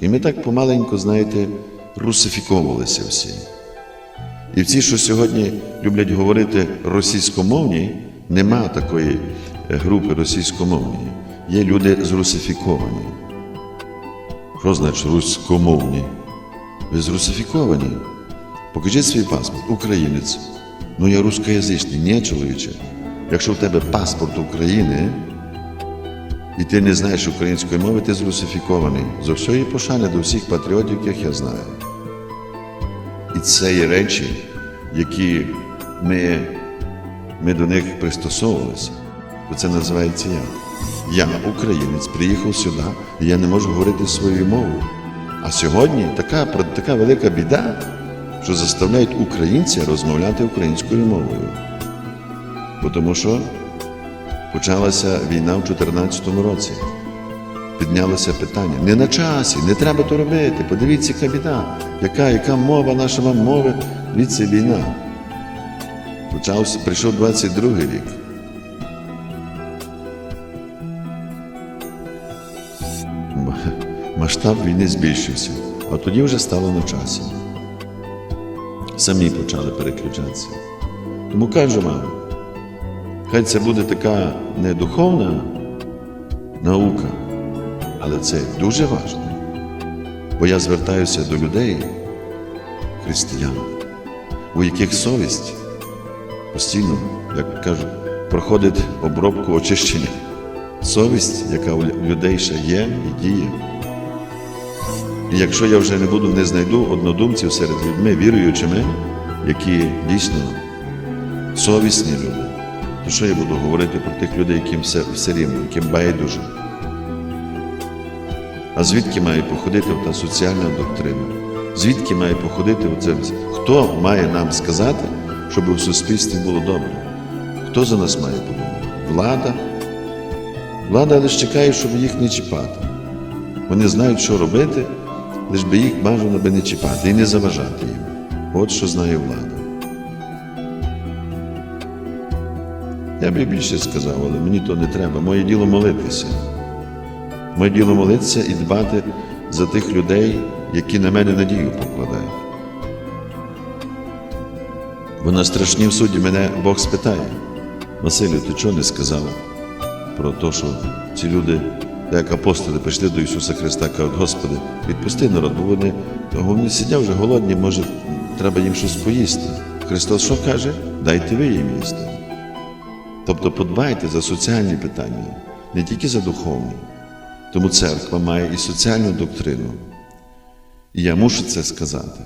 І ми так помаленьку, знаєте, русифіковувалися всі. І в ці, що сьогодні люблять говорити російськомовні, нема такої е, групи російськомовні. Є люди зрусифіковані. Що значить руськомовні? Ви зрусифіковані. Покажіть свій паспорт, українець. Ну я рускоязичний, ні, чоловіче. Якщо в тебе паспорт України, і ти не знаєш української мови, ти зрусифікований. Зо всієї пошани до всіх патріотів, яких я знаю. І це є речі, які ми, ми до них пристосовувалися. То це називається я. Я, українець, приїхав сюди, і я не можу говорити своєю мовою. А сьогодні така, така велика біда, що заставляють українця розмовляти українською мовою. Бо Тому що почалася війна в 2014 році. Піднялося питання. Не на часі, не треба то робити. Подивіться, яка біда, яка, яка мова, наша вам мова. Дивіться, війна. Почався, прийшов 22 рік. Масштаб війни збільшився, а тоді вже стало на часі. Самі почали переключатися. Тому кажу вам, хай це буде така не духовна наука, але це дуже важливо. Бо я звертаюся до людей, християн, у яких совість постійно, як кажуть, проходить обробку очищення. Совість, яка у людей ще є і діє. І якщо я вже не буду, не знайду однодумців серед людьми, віруючими, які дійсно совісні люди, то що я буду говорити про тих людей, яким все, все рівно, яким байдуже? А звідки має походити та соціальна доктрина? Звідки має походити оце? Хто має нам сказати, щоб у суспільстві було добре? Хто за нас має подумати? Влада? Влада лише чекає, щоб їх не чіпати. Вони знають, що робити, лише би їх бажано би не чіпати і не заважати їм. От що знає влада. Я би більше сказав, але мені то не треба. Моє діло молитися. Моє діло молитися і дбати за тих людей, які на мене надію покладають. Бо на страшнім суді мене Бог спитає, Василю, ти чого не сказав про те, що ці люди, як апостоли, прийшли до Ісуса Христа, кажуть, Господи, відпусти народ, бо вони, вони сидять вже голодні, може, треба їм щось поїсти. Христос що каже? Дайте ви їм їсти. Тобто подбайте за соціальні питання, не тільки за духовні. Тому церква має і соціальну доктрину. І я мушу це сказати.